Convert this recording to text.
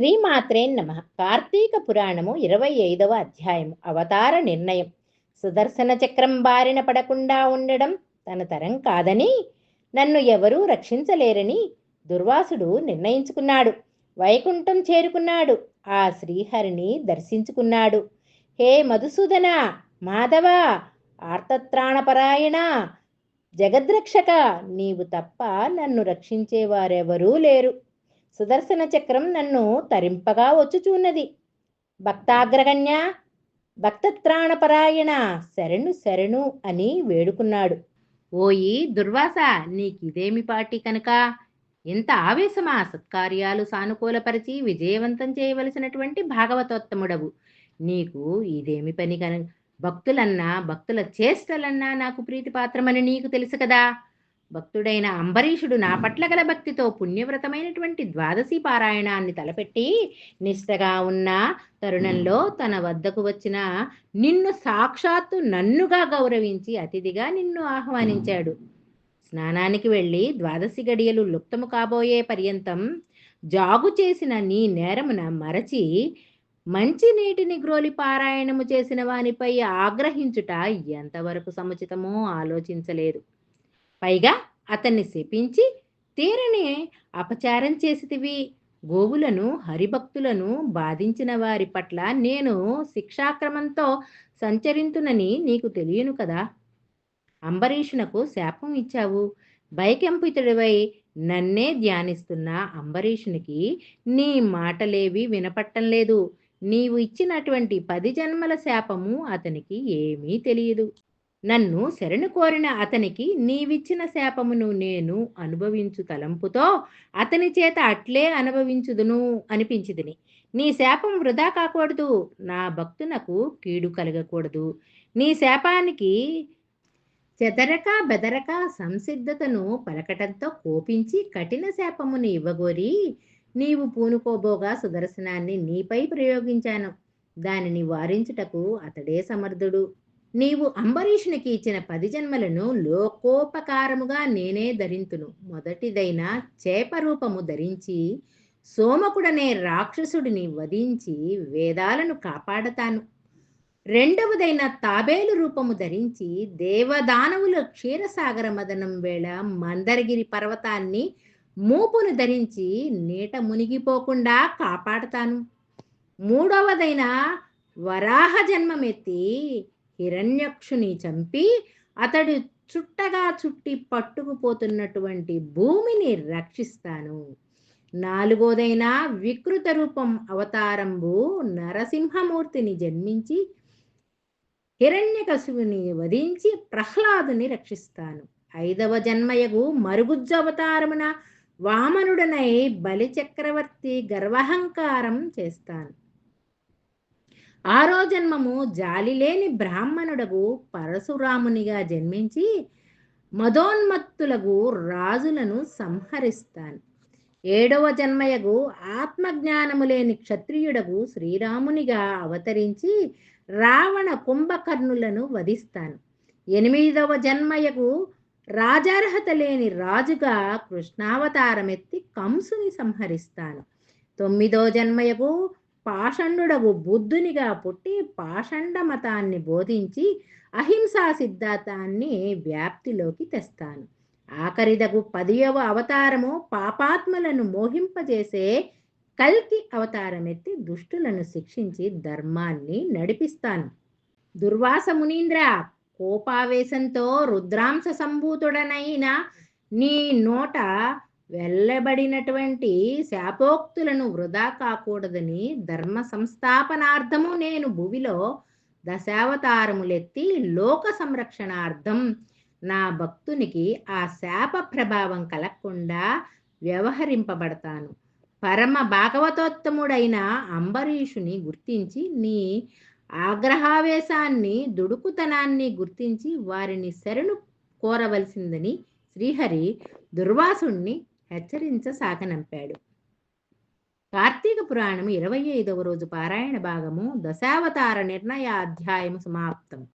శ్రీమాత్రే నమ. కార్తీక పురాణము ఇరవై ఐదవ అధ్యాయం అవతార నిర్ణయం. సుదర్శన చక్రం బారిన పడకుండా ఉండడం తన తరం కాదని నన్ను ఎవరూ రక్షించలేరని దుర్వాసుడు నిర్ణయించుకున్నాడు. వైకుంఠం చేరుకున్నాడు. ఆ శ్రీహరిని దర్శించుకున్నాడు. హే మధుసూదన మాధవ ఆర్తత్రాణపరాయణ జగద్రక్షక నీవు తప్ప నన్ను రక్షించేవారెవరూ లేరు. సుదర్శన చక్రం నన్ను తరింపగా వచ్చుచూన్నది. భక్తాగ్రగణ్య భక్తత్రాణపరాయణ శరణు శరణు అని వేడుకున్నాడు. ఓయి దుర్వాస నీకిదేమి పాటి కనుక? ఇంత ఆవేశమా సత్కార్యాలు సానుకూలపరిచి విజయవంతం చేయవలసినటువంటి భాగవతోత్తముడవు. నీకు ఇదేమి పని కన? భక్తులన్నా భక్తుల చేష్టలన్నా నాకు ప్రీతిపాత్రమని నీకు తెలుసు కదా? భక్తుడైన అంబరీషుడు నా పట్ల గల భక్తితో పుణ్యవ్రతమైనటువంటి ద్వాదశి పారాయణాన్ని తలపెట్టి నిష్టగా ఉన్న తరుణంలో తన వద్దకు వచ్చిన నిన్ను సాక్షాత్తు నన్నుగా గౌరవించి అతిథిగా నిన్ను ఆహ్వానించాడు. స్నానానికి వెళ్ళి ద్వాదశి గడియలు లుప్తము కాబోయే పర్యంతం జాగు చేసిన నీ నేరమున మరచి మంచి నీటిని గ్రోలి పారాయణము చేసిన వానిపై ఆగ్రహించుట ఎంతవరకు సముచితమో ఆలోచించలేదు. పైగా అతన్ని శపించి తీరని అపచారం చేసితివి. గోవులను హరిభక్తులను బాధించిన వారి పట్ల నేను శిక్షాక్రమంతో సంచరింతునని నీకు తెలియను కదా? అంబరీషునకు శాపం ఇచ్చావు. భయకెంపితుడివై నన్నే ధ్యానిస్తున్న అంబరీషునికి నీ మాటలేవి వినపట్టం లేదు. నీవు ఇచ్చినటువంటి పది జన్మల శాపము అతనికి ఏమీ తెలియదు. నన్ను శరణు కోరిన అతనికి నీవిచ్చిన శాపమును నేను అనుభవించు తలంపుతో అతని చేత అట్లే అనుభవించుదును అనిపించిదిని నీ శాపం వృధా కాకూడదు. నా భక్తునకు కీడు కలగకూడదు. నీ శాపానికి చెదరక బెదరక సంసిద్ధతను పలకటంతో కోపించి కఠిన శాపమును ఇవ్వగోరి నీవు పూనుకోబోగా సుదర్శనాన్ని నీపై ప్రయోగించాను. దానిని వారించుటకు అతడే సమర్థుడు. నీవు అంబరీషునికి ఇచ్చిన పది జన్మలను లోకోపకారముగా నేనే ధరింతును. మొదటిదైన చేప రూపము ధరించి సోమకుడనే రాక్షసుడిని వధించి వేదాలను కాపాడతాను. రెండవదైన తాబేలు రూపము ధరించి దేవదానవుల క్షీరసాగర మదనం వేళ మందరగిరి పర్వతాన్ని మూపును ధరించి నీట మునిగిపోకుండా కాపాడతాను. మూడవదైన వరాహ జన్మమెత్తి హిరణ్యక్షుని చంపి అతడు చుట్టగా చుట్టి పట్టుకుపోతున్నటువంటి భూమిని రక్షిస్తాను. నాలుగోదైన వికృత రూపం అవతారంబు నరసింహమూర్తిని జన్మించి హిరణ్యకశువుని వధించి ప్రహ్లాదుని రక్షిస్తాను. ఐదవ జన్మయగు మరుగుజ్జు అవతారమున వామనుడనై బలిచక్రవర్తి గర్వహంకారం చేస్తాను. ఆరో జన్మము జాలిలేని బ్రాహ్మణుడగు పరశురామునిగా జన్మించి మదోన్మత్తులకు రాజులను సంహరిస్తాను. ఏడవ జన్మయగు ఆత్మజ్ఞానము లేని క్షత్రియుడగు శ్రీరామునిగా అవతరించి రావణ కుంభకర్ణులను వధిస్తాను. ఎనిమిదవ జన్మయగు రాజార్హత లేని రాజుగా కృష్ణావతారమెత్తి కంసుని సంహరిస్తాను. తొమ్మిదో జన్మయగు పాషండుడగు బుద్ధునిగా పుట్టి పాషండ మతాన్ని బోధించి అహింసా సిద్ధాంతాన్ని వ్యాప్తిలోకి తెస్తాను. ఆఖరిదగు పదియవ అవతారము పాపాత్మలను మోహింపజేసే కల్కి అవతారమెత్తి దుష్టులను శిక్షించి ధర్మాన్ని నడిపిస్తాను. దుర్వాస మునీంద్ర కోపావేశంతో రుద్రాంశ సంభూతుడనైన నీ నోట వెళ్ళబడినటువంటి శాపోక్తులను వృధా కాకూడదని ధర్మ సంస్థాపనార్థము నేను భువిలో దశావతారములెత్తి లోక సంరక్షణార్థం నా భక్తునికి ఆ శాప ప్రభావం కలగకుండా వ్యవహరింపబడతాను. పరమ భాగవతోత్తముడైన అంబరీషుని గుర్తించి నీ ఆగ్రహావేశాన్ని దుడుకుతనాన్ని గుర్తించి వారిని శరణు కోరవలసిందని శ్రీహరి దుర్వాసుణ్ణి హెచ్చరించసాగనంపాడు కార్తీక పురాణం ఇరవై ఐదవ రోజు పారాయణ భాగము దశావతార నిర్ణయాధ్యాయము సమాప్తం.